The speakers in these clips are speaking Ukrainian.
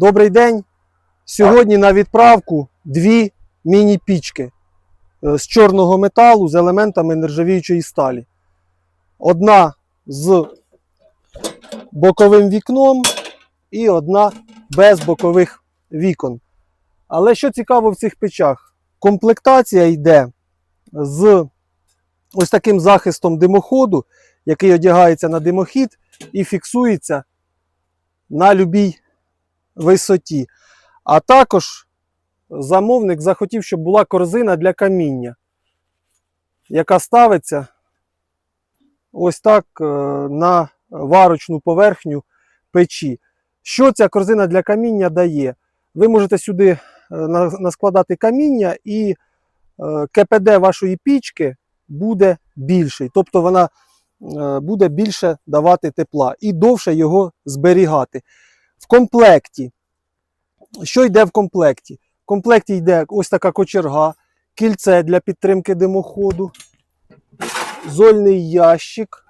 Добрий день. Сьогодні на відправку дві міні-пічки е, з чорного металу з елементами нержавіючої сталі. Одна з боковим вікном і одна без бокових вікон. Але що цікаво в цих печах? Комплектація йде з ось таким захистом димоходу, який одягається на димохід і фіксується на любій висоті. А також замовник захотів, щоб була корзина для каміння, яка ставиться ось так е, на варочну поверхню печі. Що ця корзина для каміння дає? Ви можете сюди е, наскладати каміння, і е, КПД вашої пічки буде більший. Тобто вона буде більше давати тепла і довше його зберігати. В комплекті. Що йде в комплекті? В комплекті йде ось така кочерга, кільце для підтримки димоходу, зольний ящик.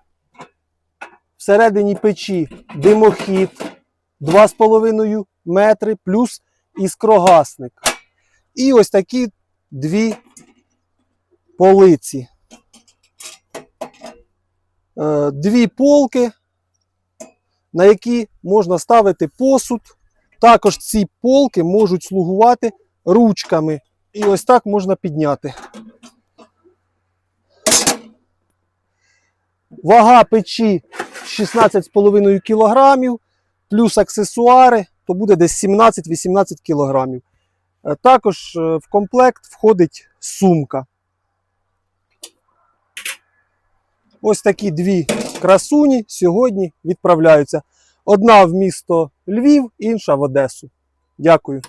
Всередині печі димохід 2,5 метри плюс іскрогасник. І ось такі дві полиці. Е, Дві полки, на які можна ставити посуд. Також ці полки можуть слугувати ручками. І ось так можна підняти. Вага печі 16,5 кг, плюс аксесуари, то буде десь 17-18 кг. Також е, в комплект входить сумка. Ось такі дві красуні сьогодні відправляються. Одна в місто Львів, інша в Одесу. Дякую.